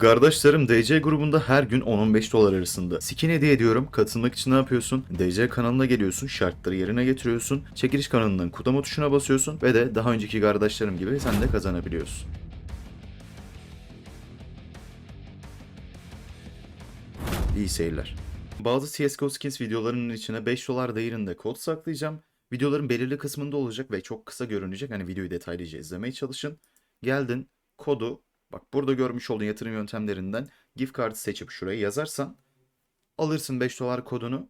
Kardeşlerim DC grubunda her gün 10-15 dolar arasında. Skin hediye ediyorum. Katılmak için ne yapıyorsun? DC kanalına geliyorsun. Şartları yerine getiriyorsun. Çekiliş kanalından kudama tuşuna basıyorsun. Ve de daha önceki kardeşlerim gibi sen de kazanabiliyorsun. İyi seyirler. Bazı CSGO Skins videolarının içine 5 dolar değerinde kod saklayacağım. Videoların belirli kısmında olacak ve çok kısa görünecek. Hani videoyu detaylıca izlemeye çalışın. Geldin kodu bak burada görmüş olduğun yatırım yöntemlerinden gift card'ı seçip şuraya yazarsan alırsın 5 dolar kodunu.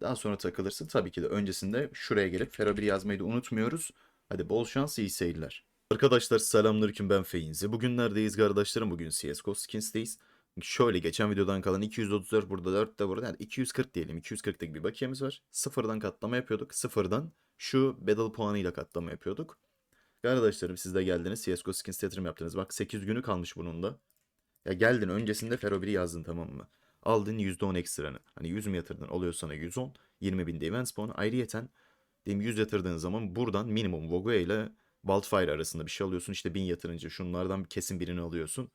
Daha sonra takılırsın. Tabii ki de öncesinde şuraya gelip 1 yazmayı da unutmuyoruz. Hadi bol şans iyi seyirler. Arkadaşlar selamünaleyküm ben Feyinzi. Bugün neredeyiz kardeşlerim? Bugün CSGO Skins'teyiz. Şöyle geçen videodan kalan 234 burada 4 de burada yani 240 diyelim 240'lık bir bakiyemiz var. Sıfırdan katlama yapıyorduk. Sıfırdan şu battle puanıyla katlama yapıyorduk. Arkadaşlarım siz de geldiniz CSGO Skins yatırım yaptınız. Bak 8 günü kalmış bunun da. Ya geldin öncesinde Fero 1'i yazdın tamam mı? Aldın %10 ekstranı. Hani 100 mü yatırdın oluyor sana 110. 20 bin event puanı. Ayrıyeten diyelim 100 yatırdığın zaman buradan minimum Vogue ile Wildfire arasında bir şey alıyorsun. İşte 1000 yatırınca şunlardan kesin birini alıyorsun.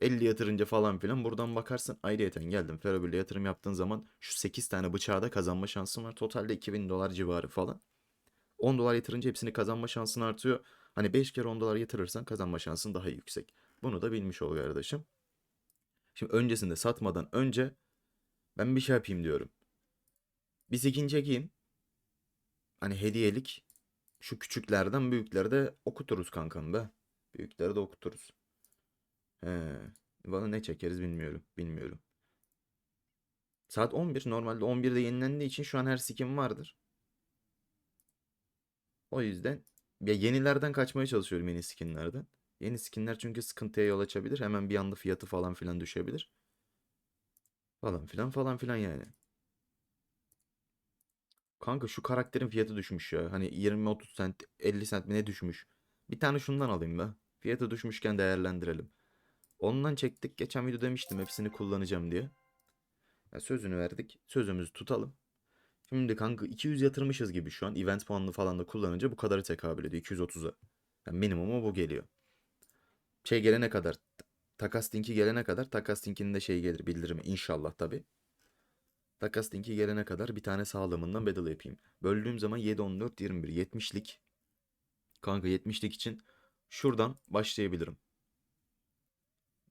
50 yatırınca falan filan buradan bakarsın ayrıyeten geldim Ferro 1'le yatırım yaptığın zaman şu 8 tane bıçağı da kazanma şansın var. Totalde 2000 dolar civarı falan. 10 dolar yatırınca hepsini kazanma şansın artıyor. Hani 5 kere 10 dolar yatırırsan kazanma şansın daha yüksek. Bunu da bilmiş ol kardeşim. Şimdi öncesinde satmadan önce ben bir şey yapayım diyorum. Bir skin çekeyim. Hani hediyelik şu küçüklerden büyükleri de okuturuz kankam be. Büyükleri de okuturuz. He. Bana ne çekeriz bilmiyorum. Bilmiyorum. Saat 11. Normalde 11'de yenilendiği için şu an her skin vardır. O yüzden ya yenilerden kaçmaya çalışıyorum yeni skinlerden. Yeni skinler çünkü sıkıntıya yol açabilir. Hemen bir anda fiyatı falan filan düşebilir. Falan filan falan filan yani. Kanka şu karakterin fiyatı düşmüş ya. Hani 20-30 sent 50 sent mi ne düşmüş. Bir tane şundan alayım be. Fiyatı düşmüşken değerlendirelim. Ondan çektik. Geçen video demiştim hepsini kullanacağım diye. Ya sözünü verdik. Sözümüzü tutalım. Şimdi kanka 200 yatırmışız gibi şu an. Event puanını falan da kullanınca bu kadarı tekabül ediyor. 230'a. Yani minimuma bu geliyor. Şey gelene kadar. Takas linki gelene kadar. Takas linkinde şey gelir bildirimi. inşallah tabi. Takas linki gelene kadar bir tane sağlamından battle yapayım. Böldüğüm zaman 7, 14, 21. 70'lik. Kanka 70'lik için şuradan başlayabilirim.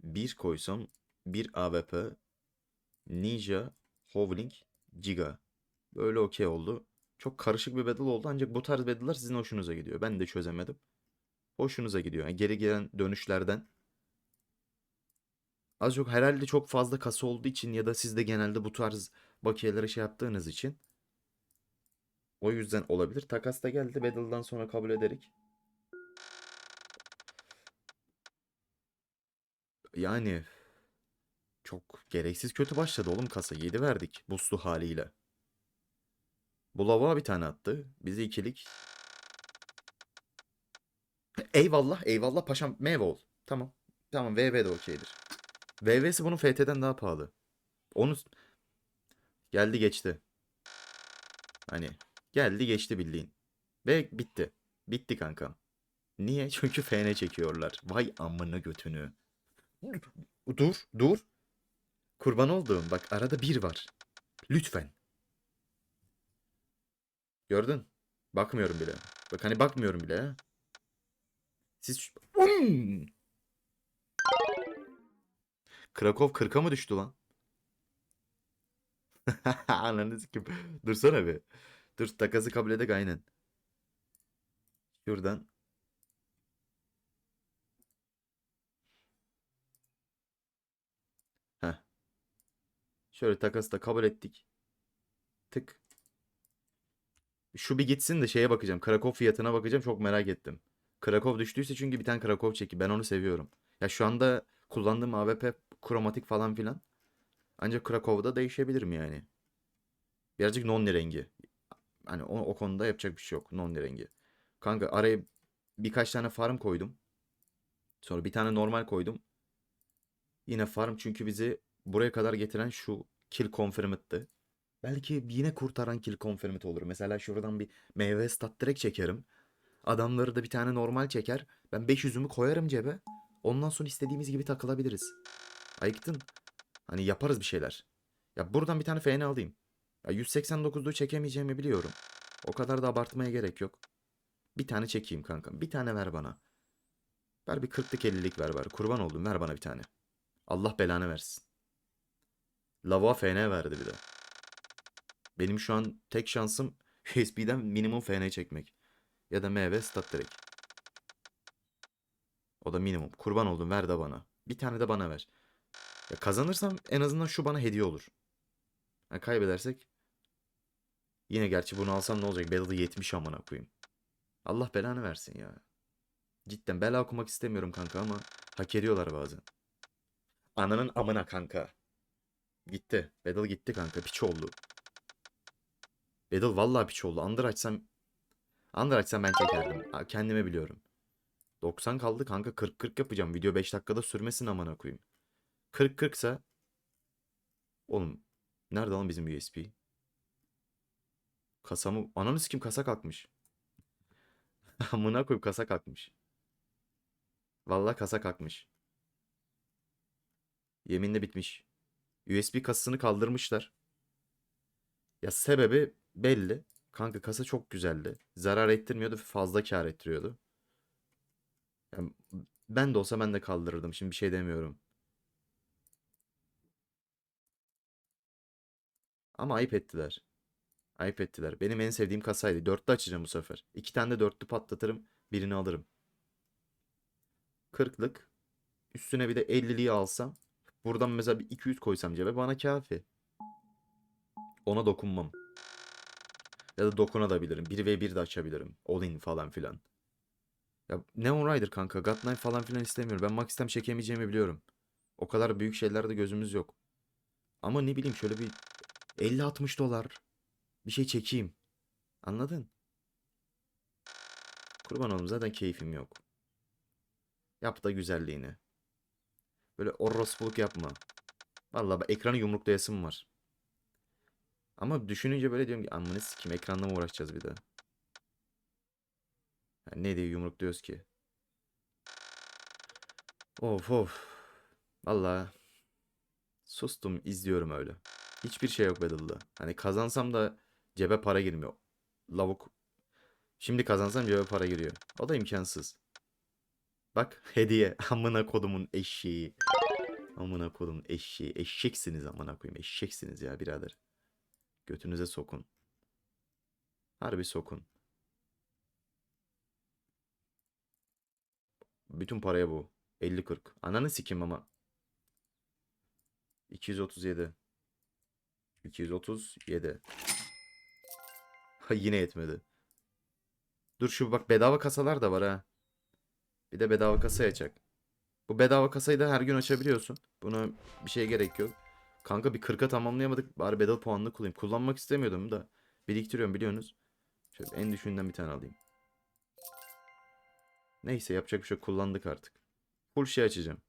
1 koysam 1 AWP Ninja Hovling Giga. Böyle okey oldu. Çok karışık bir battle oldu ancak bu tarz battle'lar sizin hoşunuza gidiyor. Ben de çözemedim. Hoşunuza gidiyor. Yani geri gelen dönüşlerden az çok herhalde çok fazla kasa olduğu için ya da siz de genelde bu tarz bakiyelere şey yaptığınız için o yüzden olabilir. Takas da geldi. Battle'dan sonra kabul ederek. Yani çok gereksiz kötü başladı oğlum kasa. 7 verdik buslu haliyle. Bu lava bir tane attı. Bizi ikilik. Eyvallah eyvallah paşam meyve ol. Tamam. Tamam VV de okeydir. VV'si bunun FT'den daha pahalı. Onu geldi geçti. Hani geldi geçti bildiğin. Ve bitti. Bitti kankam. Niye? Çünkü FN çekiyorlar. Vay amına götünü. Dur, dur. Kurban olduğum bak arada bir var. Lütfen. Gördün? Bakmıyorum bile. Bak hani bakmıyorum bile ha. Siz Um! Krakow 40'a mı düştü lan? Ananı sikim. Dursana bir. Dur takası kabul edek aynen. Şuradan. Heh. Şöyle takası da kabul ettik. Tık. Şu bir gitsin de şeye bakacağım. Krakow fiyatına bakacağım. Çok merak ettim. Krakow düştüyse çünkü bir tane Krakow çeki. Ben onu seviyorum. Ya şu anda kullandığım AWP kromatik falan filan. Ancak Krakow'da değişebilirim yani. Birazcık non rengi. Hani o, o konuda yapacak bir şey yok. Non rengi. Kanka araya birkaç tane farm koydum. Sonra bir tane normal koydum. Yine farm çünkü bizi buraya kadar getiren şu kill confirmed'tı. Belki yine kurtaran kill confirmed olur. Mesela şuradan bir meyve stat direkt çekerim. Adamları da bir tane normal çeker. Ben 500'ümü koyarım cebe. Ondan sonra istediğimiz gibi takılabiliriz. Ayıktın. Hani yaparız bir şeyler. Ya buradan bir tane FN alayım. Ya 189'luğu çekemeyeceğimi biliyorum. O kadar da abartmaya gerek yok. Bir tane çekeyim kankam. Bir tane ver bana. Ver bir 40'lık 50'lik ver bari. Kurban oldum ver bana bir tane. Allah belanı versin. Lava FN verdi bir de. Benim şu an tek şansım USB'den minimum FN çekmek. Ya da MV stat direkt. O da minimum. Kurban oldum ver de bana. Bir tane de bana ver. Ya kazanırsam en azından şu bana hediye olur. Ha, kaybedersek yine gerçi bunu alsam ne olacak? Battle'ı 70 amına koyayım. Allah belanı versin ya. Cidden bela okumak istemiyorum kanka ama hak ediyorlar bazen. Ananın amına kanka. Gitti. Battle gitti kanka. Piç oldu. Battle vallahi piç oldu. Under açsam Under açsam ben çekerdim. Kendime biliyorum. 90 kaldı kanka 40-40 yapacağım. Video 5 dakikada sürmesin amına koyayım. 40-40 ise Oğlum nerede lan bizim USB? Kasamı ananı sikim kasa kalkmış. Amına koyayım kasa kalkmış. Vallahi kasa kalkmış. Yeminle bitmiş. USB kasasını kaldırmışlar. Ya sebebi belli. Kanka kasa çok güzeldi. Zarar ettirmiyordu fazla kar ettiriyordu. Yani ben de olsa ben de kaldırırdım. Şimdi bir şey demiyorum. Ama ayıp ettiler. Ayıp ettiler. Benim en sevdiğim kasaydı. Dörtlü açacağım bu sefer. İki tane de dörtlü patlatırım. Birini alırım. Kırklık. Üstüne bir de 50'liği alsam. Buradan mesela bir 200 koysam cebe bana kafi. Ona dokunmam. Ya da dokunabilirim. 1 ve 1 de açabilirim. All in falan filan. Ya Neon Rider kanka. God Knife falan filan istemiyorum. Ben Max'ten çekemeyeceğimi biliyorum. O kadar büyük şeylerde gözümüz yok. Ama ne bileyim şöyle bir 50-60 dolar bir şey çekeyim. Anladın? Kurban olayım zaten keyfim yok. Yap da güzelliğini. Böyle orospuluk yapma. Vallahi bak ekranı yumruklayasım var. Ama düşününce böyle diyorum ki amına sikim ekranla mı uğraşacağız bir de. Ya ne diye yumrukluyoruz ki? Of of. Vallahi sustum izliyorum öyle. Hiçbir şey yok Battle'da. Hani kazansam da cebe para girmiyor. Lavuk. Şimdi kazansam cebe para giriyor. O da imkansız. Bak hediye. Amına kodumun eşeği. Amına kodumun eşeği. Eşeksiniz amına koyayım. Eşeksiniz ya birader. Götünüze sokun. Harbi sokun. Bütün paraya bu. 50-40. Ananı sikim ama. 237. 237. Ha yine yetmedi. Dur şu bak bedava kasalar da var ha. Bir de bedava kasa açacak. Bu bedava kasayı da her gün açabiliyorsun. Buna bir şey gerek yok. Kanka bir 40'a tamamlayamadık. Bari bedel puanını kullanayım. Kullanmak istemiyordum da. Biriktiriyorum biliyorsunuz. Şöyle en düşüğünden bir tane alayım. Neyse yapacak bir şey. Kullandık artık. Full şey açacağım.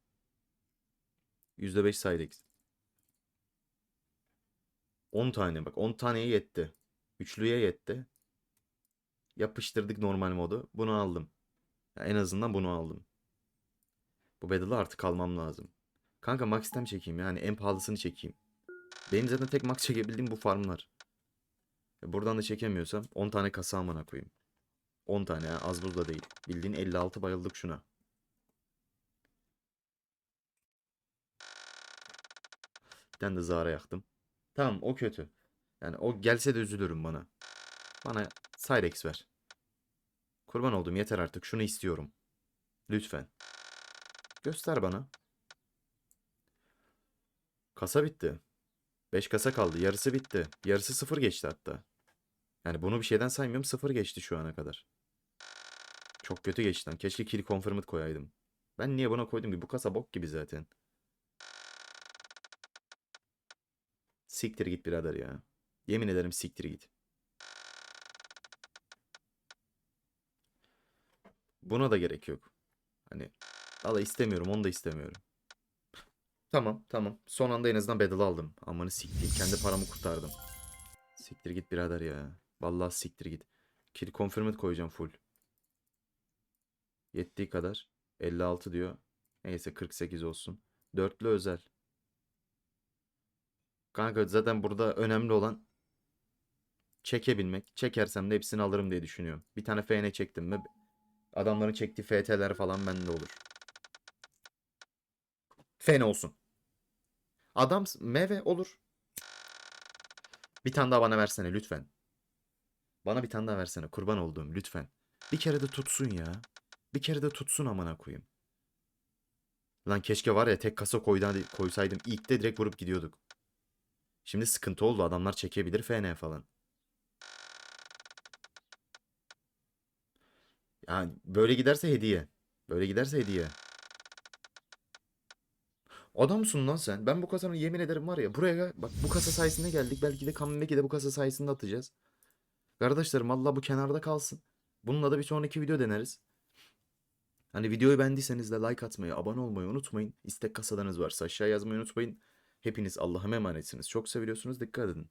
%5 Cyrex. 10 tane bak 10 taneye yetti. Üçlüye yetti. Yapıştırdık normal modu. Bunu aldım. Ya en azından bunu aldım. Bu Battle'ı artık almam lazım. Kanka max item çekeyim yani en pahalısını çekeyim. Benim zaten tek max çekebildiğim bu farmlar. Buradan da çekemiyorsam 10 tane kasa amına koyayım. 10 tane ya az buz da değil. Bildiğin 56 bayıldık şuna. Bir tane de Zara yaktım. Tamam o kötü. Yani o gelse de üzülürüm bana. Bana Cyrex ver. Kurban oldum yeter artık şunu istiyorum. Lütfen. Göster bana. Kasa bitti. 5 kasa kaldı. Yarısı bitti. Yarısı sıfır geçti hatta. Yani bunu bir şeyden saymıyorum. Sıfır geçti şu ana kadar. Çok kötü geçti lan. Keşke kill confirmed koyaydım. Ben niye buna koydum ki? Bu kasa bok gibi zaten. Siktir git birader ya. Yemin ederim siktir git. Buna da gerek yok. Hani valla istemiyorum onu da istemiyorum. Tamam tamam. Son anda en azından battle aldım. Amanı siktir. Kendi paramı kurtardım. Siktir git birader ya. Vallahi siktir git. Kill confirmed koyacağım full. Yettiği kadar. 56 diyor. Neyse 48 olsun. Dörtlü özel. Kanka zaten burada önemli olan çekebilmek. Çekersem de hepsini alırım diye düşünüyorum. Bir tane FN çektim mi adamların çektiği FT'ler falan bende olur. FN olsun. Adam meyve olur. Bir tane daha bana versene lütfen. Bana bir tane daha versene kurban olduğum lütfen. Bir kere de tutsun ya. Bir kere de tutsun amına koyayım. Lan keşke var ya tek kasa koydan koysaydım. İlk de direkt vurup gidiyorduk. Şimdi sıkıntı oldu. Adamlar çekebilir FN falan. Yani böyle giderse hediye. Böyle giderse hediye. Adamsın lan sen. Ben bu kasanın yemin ederim var ya buraya bak bu kasa sayesinde geldik. Belki de comeback'i de bu kasa sayesinde atacağız. Kardeşlerim valla bu kenarda kalsın. Bununla da bir sonraki video deneriz. Hani videoyu beğendiyseniz de like atmayı, abone olmayı unutmayın. İstek kasalarınız varsa aşağı yazmayı unutmayın. Hepiniz Allah'a emanetsiniz. Çok seviyorsunuz. Dikkat edin.